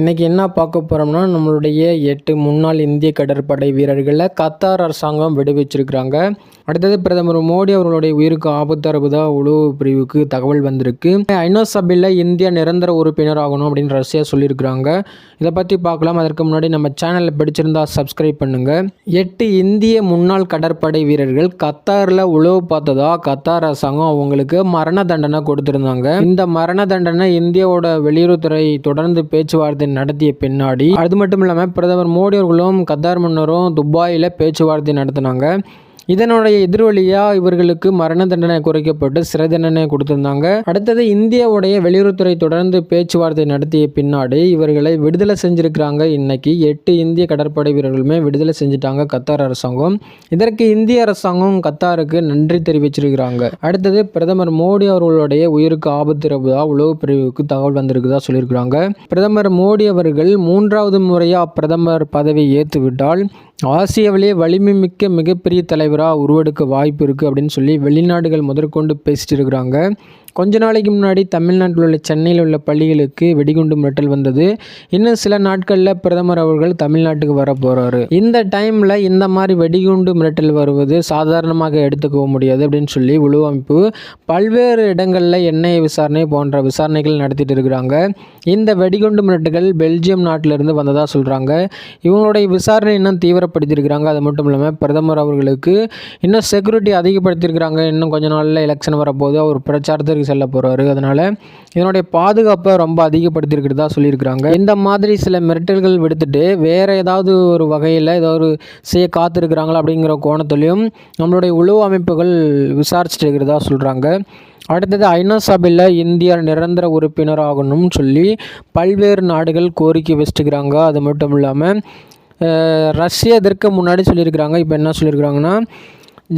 இன்றைக்கி என்ன பார்க்க போகிறோம்னா நம்மளுடைய எட்டு முன்னாள் இந்திய கடற்படை வீரர்களை கத்தார் அரசாங்கம் விடுவிச்சிருக்கிறாங்க. அடுத்தது பிரதமர் மோடி அவர்களுடைய உயிருக்கு ஆபத்து அறுபதா உளவு பிரிவுக்கு தகவல் வந்திருக்கு. ஐநா சபையில் இந்தியா நிரந்தர உறுப்பினர் ஆகணும் அப்படின்னு ரஷ்யா சொல்லியிருக்கிறாங்க. இதை பற்றி பார்க்கலாம். அதற்கு முன்னாடி நம்ம சேனலில் பிடிச்சிருந்தா சப்ஸ்கிரைப் பண்ணுங்கள் எட்டு இந்திய முன்னாள் கடற்படை வீரர்கள் கத்தாரில் உளவு பார்த்ததா? கத்தார் அரசாங்கம் அவங்களுக்கு மரண தண்டனை கொடுத்துருந்தாங்க. இந்த மரண தண்டனை இந்தியாவோட வெளியுறவுத்துறை தொடர்ந்து பேச்சுவார்த்தை நடத்திய பின்னாடி. அது மட்டும் இல்லாமல் பிரதமர் மோடி அவர்களும் கத்தார் மன்னரும் துபாயில் பேச்சுவார்த்தை நடத்தினாங்க. இதனுடைய எதிரொலியாக இவர்களுக்கு மரண தண்டனை குறைக்கப்பட்டு சிறை தண்டனை கொடுத்திருந்தாங்க. அடுத்தது இந்தியாவுடைய வெளியுறவுத்துறை தொடர்ந்து பேச்சுவார்த்தை நடத்திய பின்னாடி இவர்களை விடுதலை செஞ்சிருக்கிறாங்க. இன்னைக்கு எட்டு இந்திய கடற்படை வீரர்களுமே விடுதலை செஞ்சுட்டாங்க கத்தார் அரசாங்கம். இதற்கு இந்திய அரசாங்கம் கத்தாருக்கு நன்றி தெரிவிச்சிருக்கிறாங்க. அடுத்தது பிரதமர் மோடி அவர்களுடைய உயிருக்கு ஆபத்து இருப்பதா உளவு பிரிவுக்கு தகவல் வந்திருக்குதா சொல்லியிருக்கிறாங்க. பிரதமர் மோடி அவர்கள் மூன்றாவது முறையாக பிரதமர் பதவி ஏற்றுவிட்டால் ஆசியாவிலே வலிமை மிக்க மிகப்பெரிய தலைவராக உருவெடுக்க வாய்ப்பு இருக்குது அப்படின்னு சொல்லி வெளிநாடுகள் முதற்கொண்டு பேசிட்டு இருக்கிறாங்க. கொஞ்ச நாளைக்கு முன்னாடி தமிழ்நாட்டில் உள்ள சென்னையில் உள்ள பள்ளிகளுக்கு வெடிகுண்டு மிரட்டல் வந்தது. இன்னும் சில நாட்களில் பிரதமர் அவர்கள் தமிழ்நாட்டுக்கு வர போகிறாரு இந்த டைமில் இந்த மாதிரி வெடிகுண்டு மிரட்டல் வருவது சாதாரணமாக எடுத்துக்க முடியாது அப்படின்னு சொல்லி உளவு அமைப்பு பல்வேறு இடங்களில் எண்ணெய் விசாரணை போன்ற விசாரணைகள் நடத்திட்டு இருக்கிறாங்க. இந்த வெடிகுண்டு மிரட்டுகள் பெல்ஜியம் நாட்டிலிருந்து வந்ததாக சொல்கிறாங்க இவங்களுடைய விசாரணை இன்னும் தீவிரப்படுத்தியிருக்கிறாங்க. அது மட்டும் இல்லாமல் பிரதமர் அவர்களுக்கு இன்னும் செக்யூரிட்டி அதிகப்படுத்தியிருக்கிறாங்க. இன்னும் கொஞ்ச நாளில் எலெக்ஷன் வரப்போது அவர் பிரச்சாரத்திற்கு செல்ல போகிறாரு அதனால் இதனுடைய பாதுகாப்பை ரொம்ப அதிகப்படுத்தியிருக்கிறதா சொல்லியிருக்கிறாங்க. இந்த மாதிரி சில மிரட்டல்கள் விடுத்துட்டு வேறு ஏதாவது ஒரு வகையில் ஏதாவது ஒரு செய்ய காத்திருக்கிறாங்களா அப்படிங்கிற கோணத்துலையும் நம்மளுடைய உளவு அமைப்புகள் விசாரிச்சுட்டு இருக்கிறதா சொல்கிறாங்க அடுத்தது ஐநா சபையில் இந்தியா நிரந்தர உறுப்பினர் ஆகணும்னு சொல்லி பல்வேறு நாடுகள் கோரிக்கை வச்சுட்டுக்கிறாங்க. அது மட்டும் இல்லாமல் ரஷ்யா இதற்கு முன்னாடி சொல்லியிருக்கிறாங்க. இப்போ என்ன சொல்லியிருக்கிறாங்கன்னா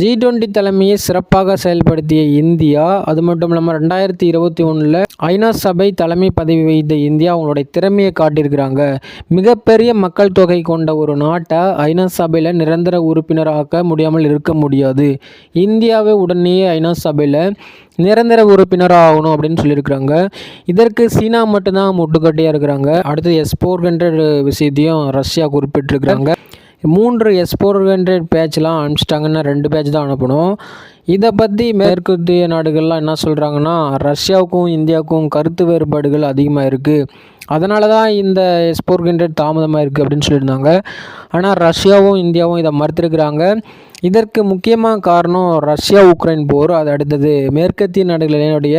ஜி டுவெண்ட்டி தலைமையை சிறப்பாக செயல்படுத்திய இந்தியா அது மட்டும் இல்லாமல் ரெண்டாயிரத்தி இருபத்தி ஒன்றில் ஐநா சபை தலைமை பதவி வைத்த இந்தியா அவங்களுடைய திறமையை காட்டியிருக்கிறாங்க. மிகப்பெரிய மக்கள் தொகை கொண்ட ஒரு நாட்டை ஐநா சபையில் நிரந்தர உறுப்பினராக்க முடியாமல் இருக்க முடியாது. இந்தியாவை உடனே ஐநா சபையில் நிரந்தர உறுப்பினராக ஆகணும் அப்படின்னு சொல்லியிருக்கிறாங்க. இதற்கு சீனா மட்டும்தான் முட்டுக்கட்டையாக இருக்கிறாங்க. அடுத்து எஸ் ஃபோர் ஹண்ட்ரட் விஷயத்தையும் ரஷ்யா குறிப்பிட்டிருக்கிறாங்க. மூன்று எஸ் ஃபோர் ஹண்ட்ரட் பேட்ச்லாம் அனுப்பிச்சிட்டாங்கன்னா ரெண்டு பேட்ச் தான் அனுப்பணும். இதை பற்றி மேற்கத்திய நாடுகள்லாம் என்ன சொல்கிறாங்கன்னா ரஷ்யாவுக்கும் இந்தியாவுக்கும் கருத்து வேறுபாடுகள் அதிகமாக இருக்குது அதனால தான் இந்த எஸ் ஃபோர் ஹண்ட்ரட் தாமதமாக இருக்குது அப்படின்னு சொல்லியிருந்தாங்க. ஆனால் ரஷ்யாவும் இந்தியாவும் இதை மறுத்திருக்கிறாங்க. இதற்கு முக்கியமான காரணம் ரஷ்யா உக்ரைன் போர் அது அடுத்தது மேற்கத்திய நாடுகளினுடைய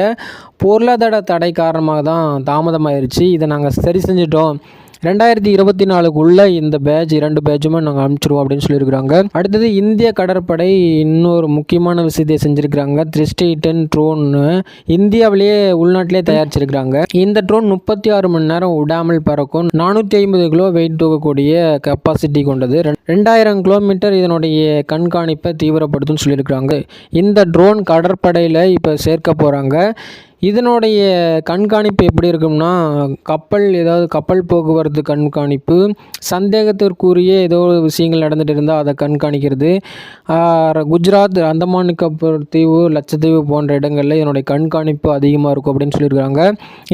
பொருளாதார தடை காரணமாக தான் தாமதமாயிருச்சு. இதை நாங்கள் சரி செஞ்சிட்டோம். ரெண்டாயிரத்தி இருபத்தி நாலுக்குள்ளே இந்த பேட்ச் இரண்டு பேட்சுமே நாங்கள் அனுப்பிச்சிருவோம் அப்படின்னு சொல்லியிருக்கிறாங்க. அடுத்தது இந்திய கடற்படை இன்னொரு முக்கியமான விஷயத்தை செஞ்சுருக்கிறாங்க. த்ரிஸ்டி டென் ட்ரோன்னு இந்தியாவிலேயே உள்நாட்டிலே தயாரிச்சிருக்கிறாங்க. இந்த ட்ரோன் முப்பத்தி ஆறு மணி நேரம் விடாமல் பறக்கும். நானூற்றி ஐம்பது கிலோ வெயிட் தூக்கக்கூடிய கெப்பாசிட்டி கொண்டது. ரெ- ரெண்டாயிரம் கிலோமீட்டர் இதனுடைய கண்காணிப்பை தீவிரப்படுத்தும்னு சொல்லியிருக்கிறாங்க. இந்த ட்ரோன் கடற்படையில் இப்போ சேர்க்க போகிறாங்க இதனுடைய கண்காணிப்பு எப்படி இருக்கும்னா கப்பல் ஏதாவது கப்பல் போக்குவரத்து கண்காணிப்பு சந்தேகத்திற்குரிய ஏதோ ஒரு விஷயங்கள் நடந்துட்டு இருந்தால் அதை கண்காணிக்கிறது. குஜராத் அந்தமான் நிக்கோபார் தீவு லட்சத்தீவு போன்ற இடங்களில் இதனுடைய கண்காணிப்பு அதிகமாக இருக்கும் அப்படின்னு சொல்லியிருக்காங்க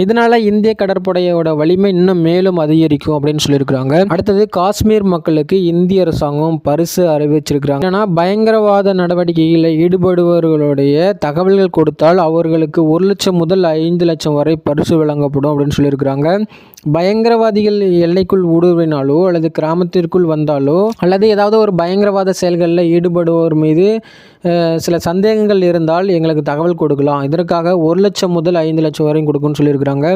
இதனால் இந்திய கடற்படையோட வலிமை இன்னும் மேலும் அதிகரிக்கும் அப்படின்னு சொல்லியிருக்கிறாங்க. அடுத்தது காஷ்மீர் மக்களுக்கு இந்திய அரசாங்கம் பரிசு அறிவிச்சிருக்கிறாங்க. ஏன்னா பயங்கரவாத நடவடிக்கைகளில் ஈடுபடுபவர்களுடைய தகவல்கள் கொடுத்தால் அவர்களுக்கு ஒரு லட்சம் முதல் ஐந்து லட்சம் வரை பரிசு வழங்கப்படும் அப்படின்னு சொல்லியிருக்கிறாங்க. பயங்கரவாதிகள் எல்லைக்குள் ஊடுருவினாலோ அல்லது கிராமத்திற்குள் வந்தாலோ அல்லது ஏதாவது ஒரு பயங்கரவாத செயல்களில் ஈடுபடுவோர் மீது சில சந்தேகங்கள் இருந்தால் எங்களுக்கு தகவல் கொடுக்கலாம். இதற்காக ஒரு லட்சம் முதல் ஐந்து லட்சம் வரையும் கொடுக்குன்னு சொல்லியிருக்கிறாங்க.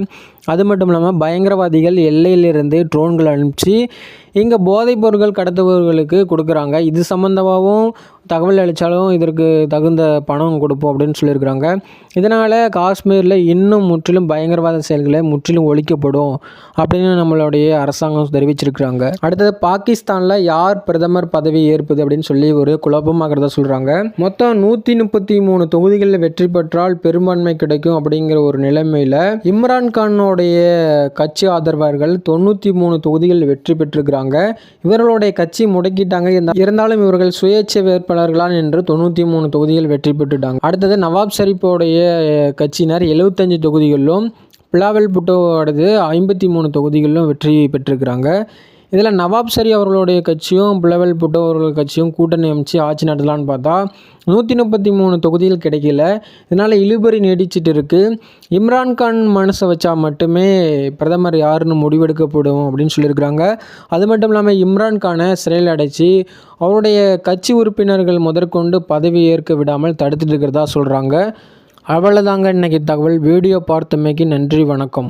அது மட்டும் இல்லாமல் பயங்கரவாதிகள் எல்லையிலிருந்து ட்ரோன்கள் அனுப்பிச்சு இங்கே போதைப் பொருட்கள் கடத்துபவர்களுக்கு கொடுக்குறாங்க. இது சம்மந்தமாகவும் தகவல் அளித்தாலும் இதற்கு தகுந்த பணம் கொடுப்போம் அப்படின்னு சொல்லியிருக்கிறாங்க. இதனால் காஷ்மீரில் இன்னும் முற்றிலும் பயங்கரவாத செயல்களை முற்றிலும் ஒழிக்கப்படும் அப்படின்னு நம்மளுடைய அரசாங்கம் தெரிவிச்சிருக்கிறாங்க. அடுத்தது பாகிஸ்தானில் யார் பிரதமர் பதவி ஏற்பது அப்படின்னு சொல்லி ஒரு குழப்பமாகிறதா சொல்கிறாங்க மொத்தம் நூற்றி முப்பத்தி மூணு தொகுதிகளில் வெற்றி பெற்றால் பெரும்பான்மை கிடைக்கும் அப்படிங்கிற ஒரு நிலைமையில் இம்ரான்கானுடைய கட்சி ஆதரவாளர்கள் தொண்ணூற்றி மூணு தொகுதிகளில் வெற்றி பெற்றிருக்கிறாங்க. இவர்களுடைய கட்சி முடக்கிட்டாங்க. இருந்தாலும் இவர்கள் சுயேட்சை வேட்பாளர்களான் என்று தொண்ணூற்றி மூணு தொகுதிகள் வெற்றி பெற்றுட்டாங்க. அடுத்தது நவாப் ஷரீஃபோடைய கட்சியினர் எழுபத்தஞ்சு தொகுதிகளிலும் பிலாவல் புட்டோவோடது ஐம்பத்தி மூணு தொகுதிகளிலும் வெற்றி பெற்றிருக்கிறாங்க. இதில் நவாப் சரி அவர்களுடைய கட்சியும் பிளவல் புட்டோ அவர்கள் கட்சியும் கூட்டணி அமைச்சு ஆட்சி நடத்தலான்னு பார்த்தா நூற்றி முப்பத்தி மூணு தொகுதிகள் கிடைக்கல. இதனால் இழுபறி நீடிச்சிட்டு இருக்குது இம்ரான்கான் மனசை வச்சா மட்டுமே பிரதமர் யாருன்னு முடிவெடுக்கப்படும் அப்படின்னு சொல்லியிருக்கிறாங்க. அது மட்டும் இல்லாமல் இம்ரான்கானை சிறையில் அடைச்சி அவருடைய கட்சி உறுப்பினர்கள் முதற்கொண்டு பதவி ஏற்க விடாமல் தடுத்துட்டு இருக்கிறதா சொல்கிறாங்க அவ்வளோதாங்க இன்றைக்கி தகவல். வீடியோ பார்த்தமைக்கு நன்றி வணக்கம்.